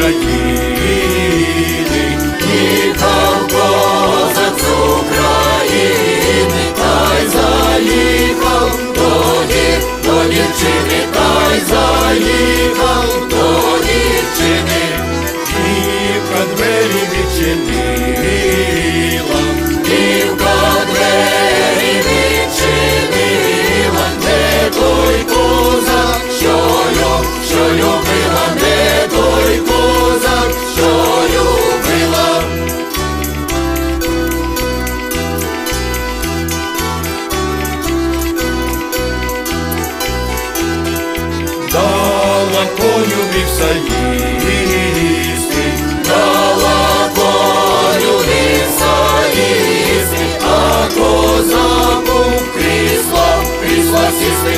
України. коню вівсаїсти, дала коню вівсаїсти, а козаку крісла, крісла сісти,